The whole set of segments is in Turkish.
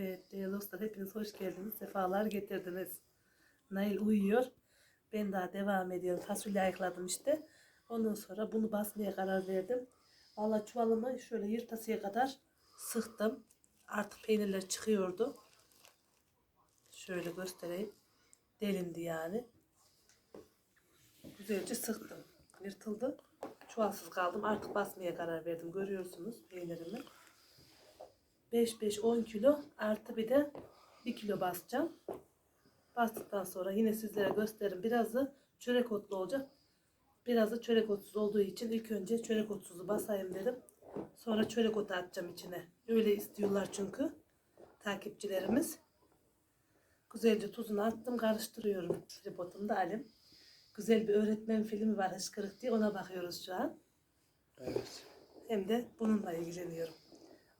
Evet değerli dostlar hepiniz hoş geldiniz. Sefalar getirdiniz. Nail uyuyor. Ben daha devam ediyorum. Fasulye ayıkladım işte. Ondan sonra bunu basmaya karar verdim. Valla çuvalımı şöyle yırtasıya kadar sıktım. Artık peynirler çıkıyordu. Şöyle göstereyim. Delindi yani. Güzelce sıktım. Yırtıldı. Çuvalsız kaldım. Artık basmaya karar verdim. Görüyorsunuz peynirimi. 5-5-10 kilo artı bir de 1 kilo basacağım. Bastıktan sonra yine sizlere gösteririm. Birazı çörek otlu olacak. Birazı çörek otsuz olduğu için ilk önce çörek otsuzu basayım dedim. Sonra çörek otu atacağım içine. Öyle istiyorlar çünkü takipçilerimiz. Güzelce tuzunu attım karıştırıyorum. Tripotumda alim. Güzel bir öğretmen filmi var Hışkırık diye ona bakıyoruz şu an. Evet. Hem de bununla ilgileniyorum.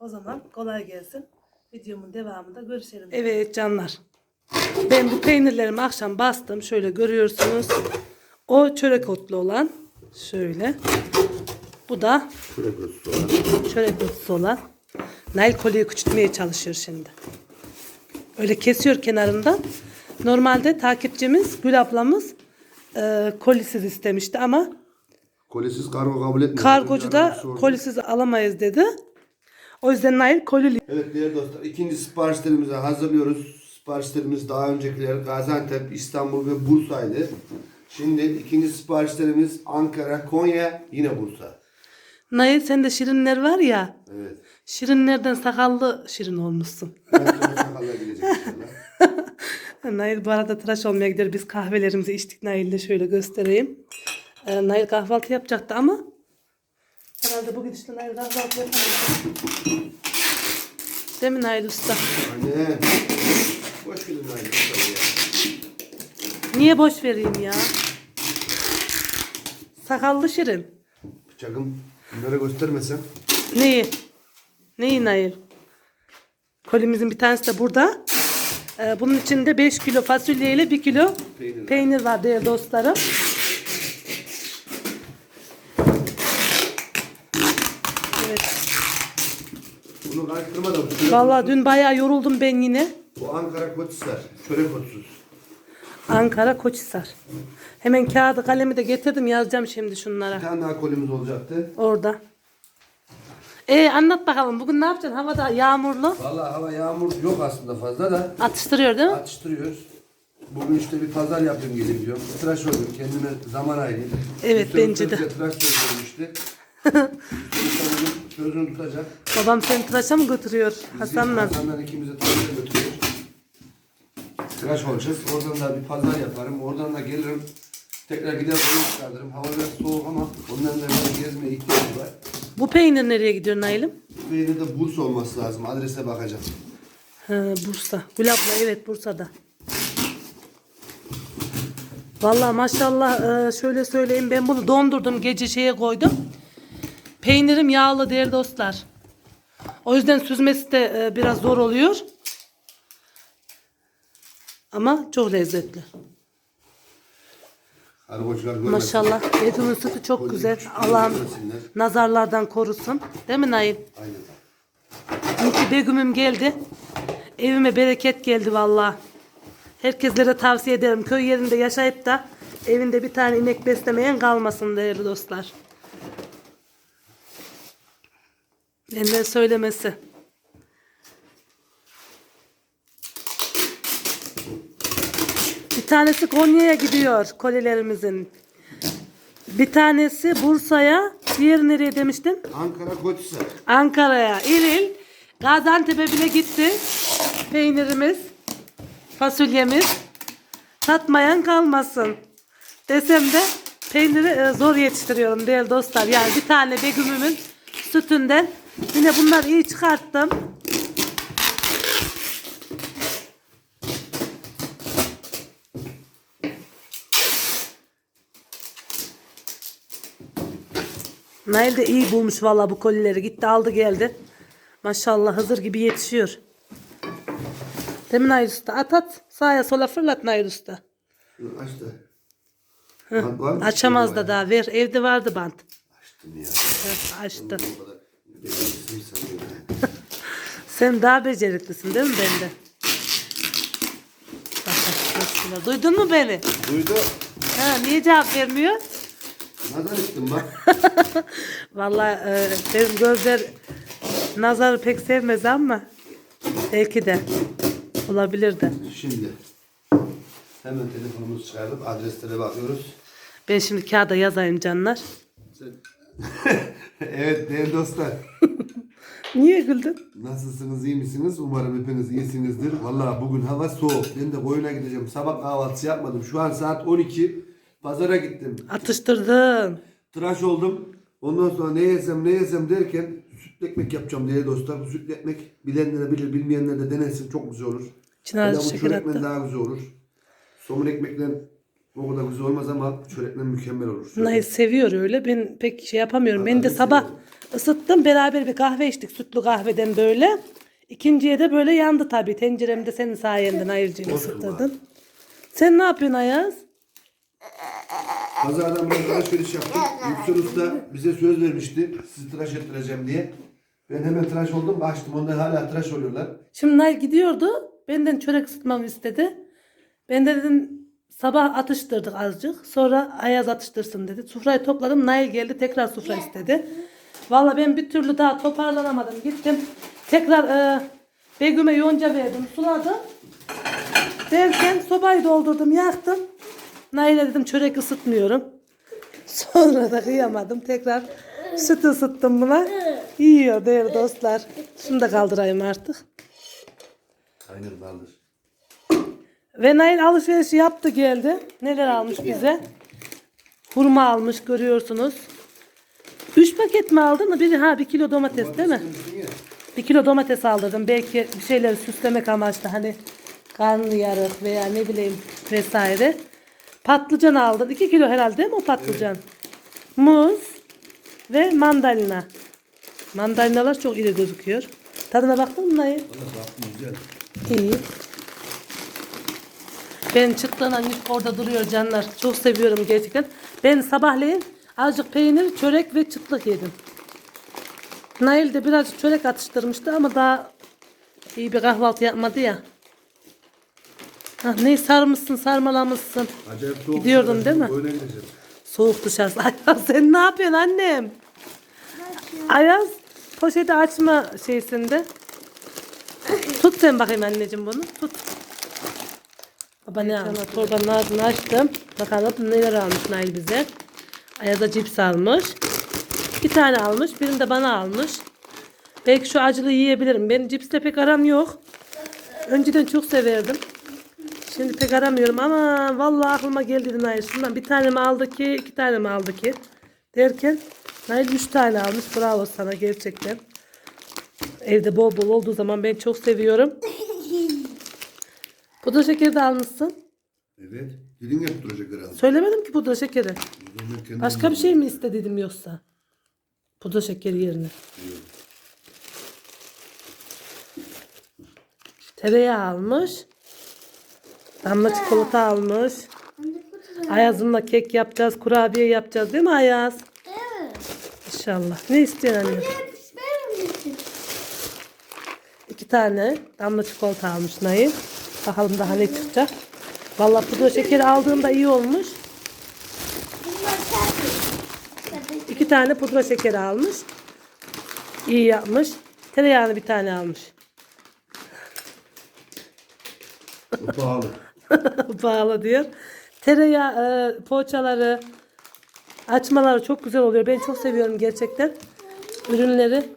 O zaman kolay gelsin. Videomun devamında görüşelim. Evet canlar. Ben bu peynirlerimi akşam bastım. Şöyle görüyorsunuz. O çörek otlu olan. Şöyle. Bu da Şuraya göz sonra. çörek otlusu olan. Nail kolyeyi küçültmeye çalışıyor şimdi. Öyle kesiyor kenarından. Normalde takipçimiz Gül ablamız e, kolisiz istemişti ama Kolisiz kargo kabul etmiyor. kargocu da Yarın kolisiz alamayız dedi. O yüzden Nail kolili Evet değerli dostlar ikinci siparişlerimizi hazırlıyoruz. Siparişlerimiz daha öncekiler Gaziantep, İstanbul ve Bursa'ydı. Şimdi ikinci siparişlerimiz Ankara, Konya, yine Bursa. Nail sende şirinler var ya. Evet. Şirinlerden sakallı şirin olmuşsun. Ben sonra Sakarya gidecek inşallah. Nail bu arada tıraş olmaya gider. Biz kahvelerimizi içtik Nail'le şöyle göstereyim. Ee, Nail kahvaltı yapacaktı ama herhalde bu gidişle Nail kahvaltı yapamayacak. Değil mi Nail Usta? Anne. Hoş geldin Nail Usta ya. Niye boş vereyim ya? Sakallı şirin. Bıçakım bunlara göstermesem. Neyi? Neyi Nail? Kolimizin bir tanesi de burada. Ee, bunun içinde 5 kilo fasulye ile 1 kilo Peynir peynir var değerli dostlarım. Karıştırma da bu Vallahi dün bayağı yoruldum ben yine. Bu Ankara Koçhisar. Çörek otsuz. Ankara Koçhisar. Hemen kağıdı kalemi de getirdim yazacağım şimdi Bir şunlara. tane daha kolimiz olacaktı. Orada. E anlat bakalım bugün ne yapacaksın? Havada yağmurlu. Vallahi hava yağmur yok aslında fazla da. Atıştırıyor değil mi? atıştırıyoruz. Bugün işte bir pazar yapayım geleyim diyorum. Tıraş olayım kendime zaman ayırayım. Evet, Bir sürü bence de. sözle Tıraş söylemişti. Sözünü tutacak. Babam seni tıraşa mı götürüyor Hasan'la? Hasan'la ikimizi tıraşa götürüyoruz. Tıraş olacağız. Oradan da bir pazar yaparım. Oradan da gelirim. Tekrar gider koyun çıkartırım. Hava biraz soğuk ama ondan da biraz gezmeye ihtiyacı var. Bu peynir nereye gidiyor Nail'im? Benim de Bursa olması lazım. Adrese bakacağım. Ha, Bursa. Gül abla evet Bursa'da. Vallahi maşallah e, şöyle söyleyeyim ben bunu dondurdum gece şeye koydum. Peynirim yağlı değerli dostlar. O yüzden süzmesi de e, biraz zor oluyor. Ama çok lezzetli. Görmesin. Maşallah. Etimin sütü çok Koyun güzel. küçük Allah'ım görmesinler. nazarlardan korusun. Değil mi Nail? Aynen. Ki Begüm'üm geldi. Evime bereket geldi valla. Herkeslere tavsiye ederim. Köy yerinde yaşayıp da evinde bir tane inek beslemeyen kalmasın değerli dostlar. Benden söylemesi. Bir tanesi Konya'ya gidiyor kolilerimizin. Bir tanesi Bursa'ya, diğeri nereye demiştin? Ankara Koçhisar. Ankara'ya, İril, Gaziantep'e bile gitti. Peynirimiz, fasulyemiz. Satmayan kalmasın. Desem de peyniri e, zor yetiştiriyorum değerli dostlar. Yani bir tane begümümün sütünden yine bunları iyi çıkarttım. Nail de iyi bulmuş valla bu kolileri. Gitti aldı geldi. Maşallah Hızır gibi yetişiyor. Değil mi Nail Usta? At at. Sağa sola fırlat Nail Usta. Aç da. Mı? Açamaz da daha. Ver. Evde vardı bant. Açtım ya. Heh, Açtı. Sen daha beceriklisin değil mi benden? Bak. Duydun mu beni? Duydu. Ha, niye cevap vermiyor? Nazar ettim bak. Vallahi e, benim gözler nazarı pek sevmez ama belki de olabilir de. Şimdi hemen telefonumuzu çıkardık. Adreslere bakıyoruz. Ben şimdi kağıda yazayım canlar. evet değerli dostlar. Niye güldün? Nasılsınız iyi misiniz? Umarım hepiniz iyisinizdir. Vallahi bugün hava soğuk. Ben de koyuna gideceğim. Sabah kahvaltısı yapmadım. Şu an saat 12. Pazara gittim. Atıştırdın. Tıraş oldum. Ondan sonra ne yesem ne yesem derken sütlü ekmek yapacağım değerli dostlar. Bu sütlü ekmek bilenlere bilir bilmeyenler de denesin çok güzel olur. Azıcık bu şeker attım. daha güzel olur. Somun ekmekle o kadar güzel olmaz ama çörekmen mükemmel olur. Şöyle- Nail seviyor öyle. Ben pek şey yapamıyorum. Ben de sabah ısıttım. Beraber bir kahve içtik. Sütlü kahveden böyle. İkinciye de böyle yandı tabii. Tenceremde senin sayende Nail'ciğim Olsun ısıttırdın. Sen ne yapıyorsun Ayaz? Pazardan biraz alışveriş yaptık. Yüksel Usta bize söz vermişti. Sizi tıraş ettireceğim diye. Ben hemen tıraş oldum. Açtım. Onlar hala tıraş oluyorlar. Şimdi Nail gidiyordu. Benden çörek ısıtmamı istedi. Ben de dedim sabah atıştırdık azıcık. Sonra Ayaz atıştırsın dedi. Sufrayı topladım. Nail geldi tekrar sufra istedi. Valla ben bir türlü daha toparlanamadım. Gittim. Tekrar e, Begüm'e yonca verdim. Suladım. Derken sobayı doldurdum. Yaktım. Nail'e dedim çörek ısıtmıyorum. Sonra da kıyamadım. Tekrar süt ısıttım buna. Yiyor değerli dostlar. Şunu da kaldırayım artık. Aynen kaldır. Ve Nail alışverişi yaptı geldi. Neler almış bize? Hurma almış görüyorsunuz. 3 paket mi aldın mı? Biri ha 1 kilo domates değil mi? Bir kilo domates aldırdım. Belki bir şeyleri süslemek amaçlı hani karnıyarık veya ne bileyim vesaire. Patlıcan aldın. 2 kilo herhalde değil mi o patlıcan? Muz ve mandalina. Mandalinalar çok iri gözüküyor. Tadına baktın mı Nail? Güzel. İyi. Ben çıtlığına yük orada duruyor canlar. Çok seviyorum gerçekten. Ben sabahleyin azıcık peynir, çörek ve çıtlık yedim. Nail de birazcık çörek atıştırmıştı ama daha iyi bir kahvaltı yapmadı ya. Ha, ne sarmışsın, sarmalamışsın. Acayip soğuk. Gidiyordun değil mi? Gideceğim. Soğuk dışarısı. Ayaz sen ne yapıyorsun annem? Ayaz poşeti açma şeysinde. Tut sen bakayım anneciğim bunu. Tut. Baba ne almış? Torbanın ağzını açtım. Bakalım neler almış Nail bize. Ayaz'a cips almış. Bir tane almış. Birini de bana almış. Belki şu acılı yiyebilirim. Benim cipsle pek aram yok. Önceden çok severdim. Şimdi pek aramıyorum ama vallahi aklıma geldi Nail. Şundan bir tane mi aldı ki, iki tane mi aldı ki? Derken Nail üç tane almış. Bravo sana gerçekten. Evde bol bol olduğu zaman ben çok seviyorum. Pudra şekeri de almışsın. Evet. Dilin hep duracak herhalde. Söylemedim ki pudra şekeri. Başka bir şey mi istediydim yoksa? Pudra şekeri yerine. Tereyağı almış. Damla çikolata almış. Ayaz'ınla kek yapacağız, kurabiye yapacağız değil mi Ayaz? Evet. İnşallah. Ne istiyorsun anne? İki tane damla çikolata almış Nail. Bakalım daha ne çıkacak. Vallahi pudra şekeri aldığımda iyi olmuş. İki tane pudra şekeri almış. İyi yapmış. Tereyağını bir tane almış. Pahalı. Pahalı diyor. Tereyağı e, poğaçaları, açmaları çok güzel oluyor. Ben çok seviyorum gerçekten. Ürünleri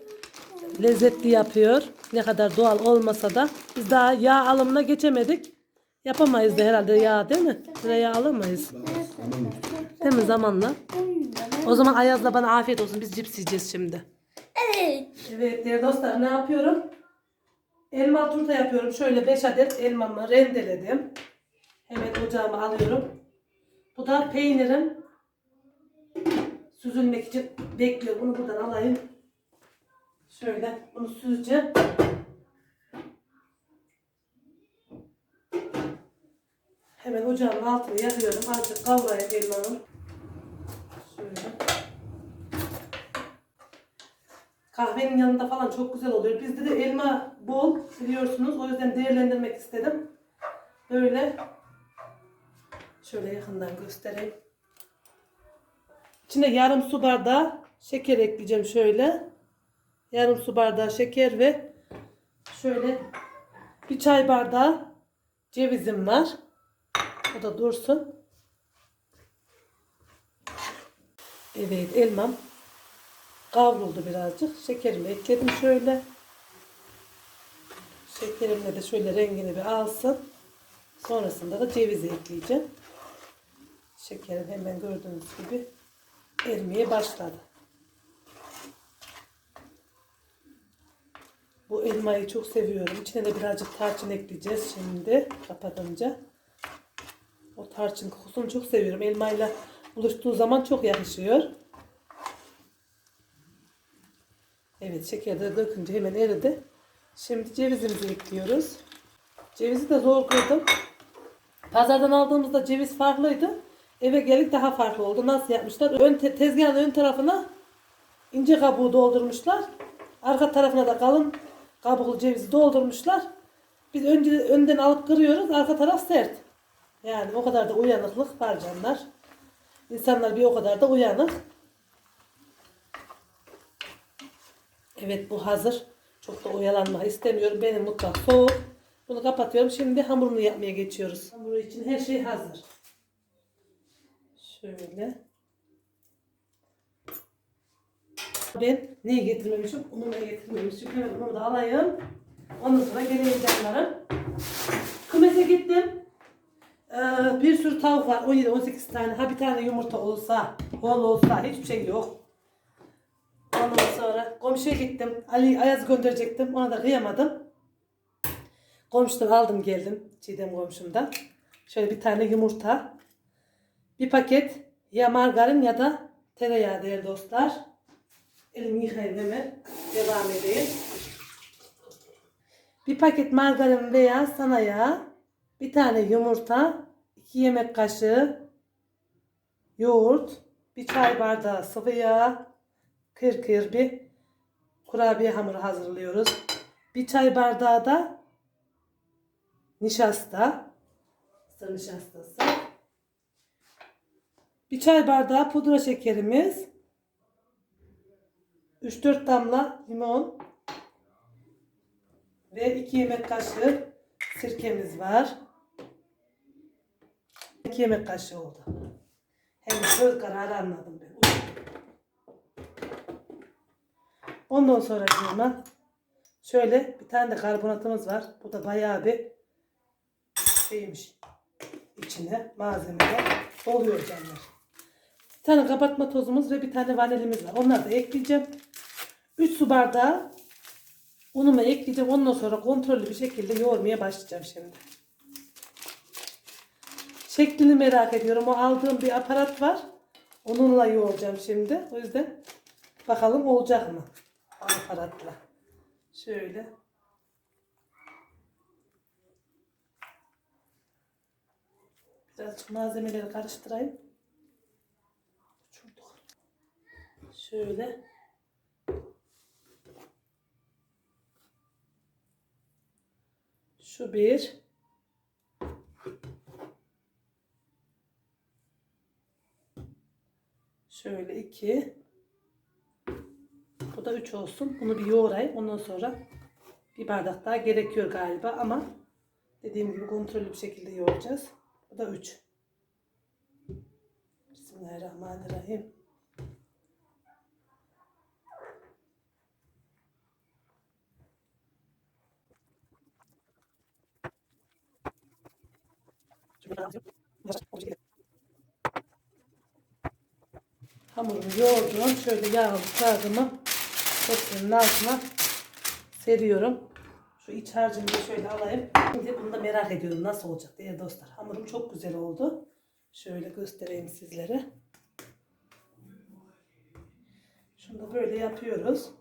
lezzetli yapıyor. Ne kadar doğal olmasa da. Biz daha yağ alımına geçemedik. Yapamayız da herhalde yağ değil mi? Tereyağı alamayız. Değil mi zamanla? O zaman Ayaz'la bana afiyet olsun. Biz cips yiyeceğiz şimdi. Evet. Evet değerli dostlar ne yapıyorum? Elma turta yapıyorum. Şöyle 5 adet elmamı rendeledim. Hemen ocağıma alıyorum. Bu da peynirim. Süzülmek için bekliyor. Bunu buradan alayım. Şöyle bunu süzeceğim. Hemen ocağın altını yakıyorum. Azıcık kavrayayım elmamı. Şöyle. Kahvenin yanında falan çok güzel oluyor. Bizde de elma bol biliyorsunuz. O yüzden değerlendirmek istedim. Böyle şöyle yakından göstereyim. İçine yarım su bardağı şeker ekleyeceğim şöyle. Yarım su bardağı şeker ve şöyle bir çay bardağı cevizim var. O da dursun. Evet elmam kavruldu birazcık. Şekerimi ekledim şöyle. Şekerimle de şöyle rengini bir alsın. Sonrasında da cevizi ekleyeceğim. Şekerim hemen gördüğünüz gibi erimeye başladı. Bu elmayı çok seviyorum. İçine de birazcık tarçın ekleyeceğiz şimdi kapatınca. O tarçın kokusunu çok seviyorum. Elmayla buluştuğu zaman çok yakışıyor. Evet şeker de dökünce hemen eridi. Şimdi cevizimizi ekliyoruz. Cevizi de zor kırdım. Pazardan aldığımızda ceviz farklıydı. Eve gelip daha farklı oldu. Nasıl yapmışlar? Ön te- tezgahın ön tarafına ince kabuğu doldurmuşlar. Arka tarafına da kalın kabuklu cevizi doldurmuşlar. Biz önce önden alıp kırıyoruz. Arka taraf sert. Yani o kadar da uyanıklık var canlar. İnsanlar bir o kadar da uyanık. Evet bu hazır. Çok da oyalanmak istemiyorum. Benim mutfak soğuk. Bunu kapatıyorum. Şimdi hamurunu yapmaya geçiyoruz. Hamuru için her şey hazır. Şöyle. Ben neyi getirmemişim? Unumu getirmemişim. Hemen unumu da alayım. Ondan sonra geleyim canlarım. Kümese gittim. Ee, bir sürü tavuk var. 17-18 tane. Ha bir tane yumurta olsa, bol olsa hiçbir şey yok. Ondan sonra komşuya gittim. Ali Ayaz gönderecektim. Ona da kıyamadım. Komşudan aldım geldim. Çiğdem komşumdan. Şöyle bir tane yumurta. Bir paket ya margarin ya da tereyağı değerli dostlar. Elimi yıkayayım hemen. Devam edeyim. Bir paket margarin veya sana yağ. Bir tane yumurta. iki yemek kaşığı yoğurt. Bir çay bardağı sıvı yağ. Kır kır bir kurabiye hamuru hazırlıyoruz. Bir çay bardağı da nişasta. Sır nişastası. Bir çay bardağı pudra şekerimiz. 3-4 damla limon. Ve 2 yemek kaşığı sirkemiz var. 2 yemek kaşığı oldu. Hem göz kararı anladım ben. Ondan sonra hemen şöyle bir tane de karbonatımız var. Bu da bayağı bir şeymiş içine malzemede oluyor canlar. Bir tane kapatma tozumuz ve bir tane vanilimiz var. Onları da ekleyeceğim. 3 su bardağı unumu ekleyeceğim. Ondan sonra kontrollü bir şekilde yoğurmaya başlayacağım şimdi. Şeklini merak ediyorum. O aldığım bir aparat var. Onunla yoğuracağım şimdi. O yüzden bakalım olacak mı? Aparatla. Şöyle. Birazcık malzemeleri karıştırayım. Şöyle. Şu bir. Şöyle iki. Bu da üç olsun. Bunu bir yoğurayım. Ondan sonra bir bardak daha gerekiyor galiba ama dediğim gibi kontrollü bir şekilde yoğuracağız. Bu da üç. Bismillahirrahmanirrahim. Hamurumu yoğurdum. Şöyle yağlı kağıdımı hepsinin altına seriyorum. Şu iç harcını da şöyle alayım. Şimdi bunu da merak ediyorum nasıl olacak diye dostlar. Hamurum çok güzel oldu. Şöyle göstereyim sizlere. Şunu da böyle yapıyoruz.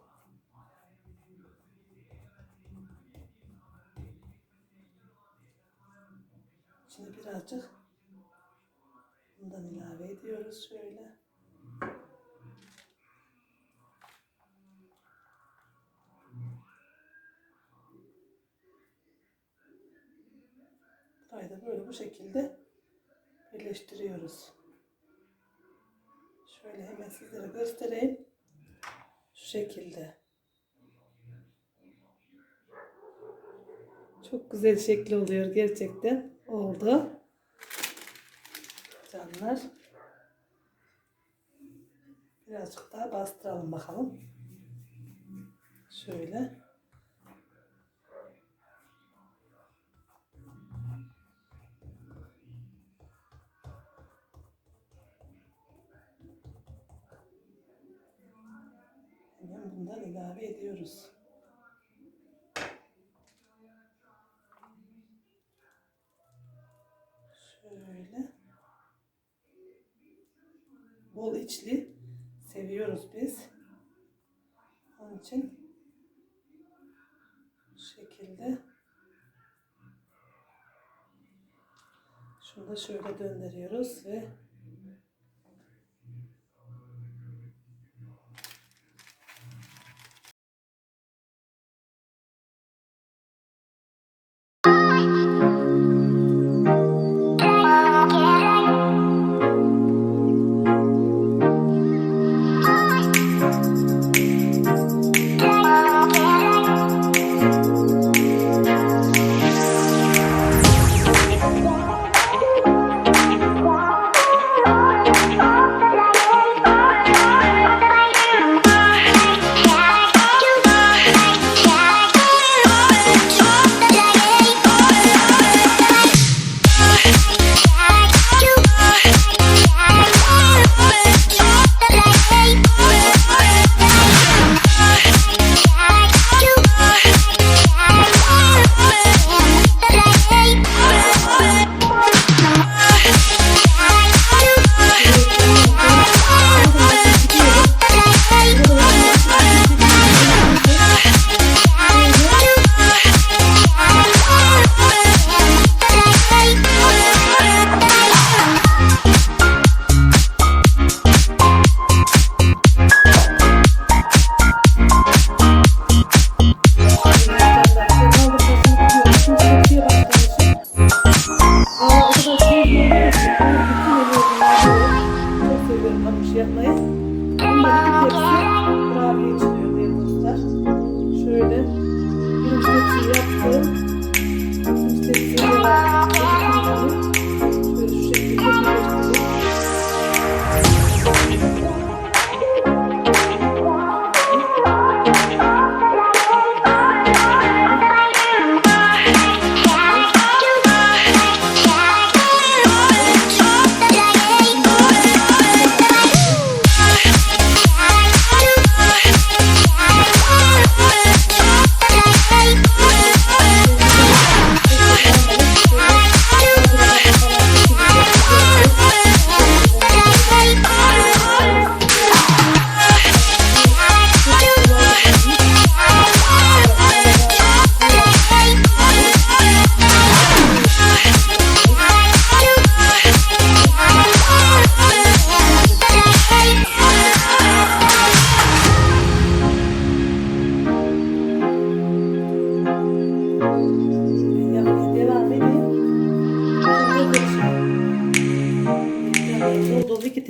birazcık bundan ilave ediyoruz şöyle. Burayı böyle bu şekilde birleştiriyoruz. Şöyle hemen sizlere göstereyim. Şu şekilde. Çok güzel şekli oluyor gerçekten. Oldu. Canlar. Birazcık daha bastıralım bakalım. Şöyle. Hemen bundan ilave ediyoruz. Şöyle. Bol içli seviyoruz biz. Onun için bu şekilde şunu da şöyle döndürüyoruz ve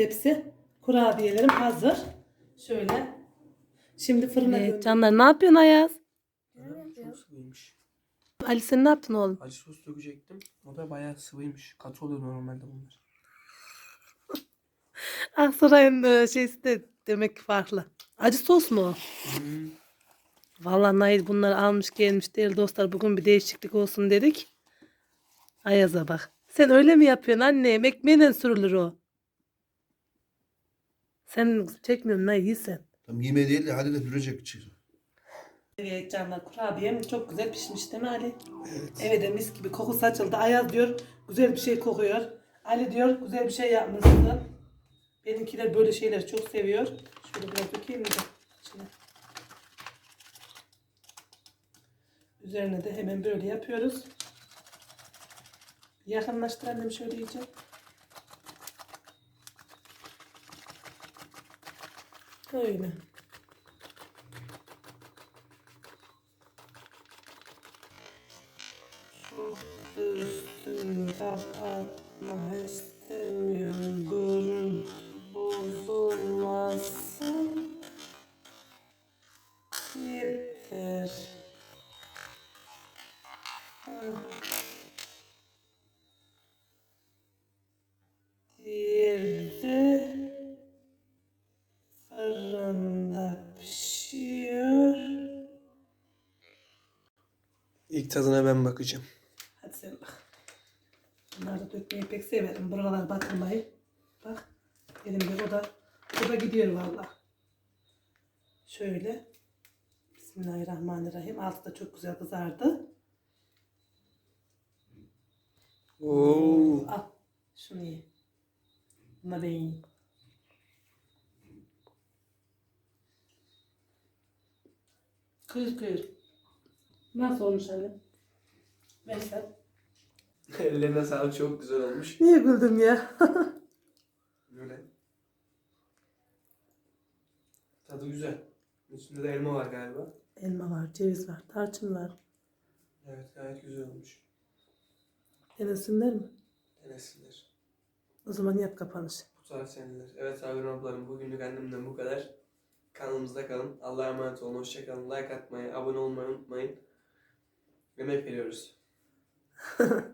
tepsi kurabiyelerim hazır. Şöyle. Şimdi fırına evet, Canlar ne yapıyorsun Ayaz? Çok sıvıymış. Ali sen ne yaptın oğlum? Acı sos dökecektim. O da bayağı sıvıymış. Katı oluyor normalde bunlar. Aksaray'ın e, şeysi de demek ki farklı. Acı sos mu? Hmm. Vallahi Nail bunları almış gelmiş değil dostlar. Bugün bir değişiklik olsun dedik. Ayaz'a bak. Sen öyle mi yapıyorsun annem? Ekmeğiyle sürülür o. Sen çekmiyorsun iyi sen. Tam yemeği değil de hadi de dürecek çıkıyor. Evet canlar kurabiyem çok güzel pişmiş değil mi Ali? Evet. Evet de mis gibi koku saçıldı. Ayaz diyor güzel bir şey kokuyor. Ali diyor güzel bir şey yapmışsın. Benimkiler böyle şeyleri çok seviyor. Şöyle biraz dökeyim de içine. Üzerine de hemen böyle yapıyoruz. Yakınlaştır annem şöyle iyice. Öyle. üstünü kapatma istemiyorum bozulmasın yeter Yerde Tadına ben bakacağım. Hadi sen bak. Bunları da dökmeyi pek severim. Buralar batırmayı. Bak. Elimde o da, o da gidiyor valla. Şöyle. Bismillahirrahmanirrahim. Altı da çok güzel kızardı. Oo. Al. Şunu ye. Buna yiyeyim. Kıyır kıyır. Nasıl olmuş anne? Veysel. Ellerine sağlık çok güzel olmuş. Niye güldüm ya? Böyle. Tadı güzel. Üstünde de elma var galiba. Elma var, ceviz var, tarçın var. Evet gayet güzel olmuş. Denesinler mi? Denesinler. O zaman yap kapanışı. Bu taraf seninler. Evet abi ablarım bugünlük annemden bu kadar. Kanalımızda kalın. Allah'a emanet olun. Hoşçakalın. Like atmayı, abone olmayı unutmayın. Yemek veriyoruz.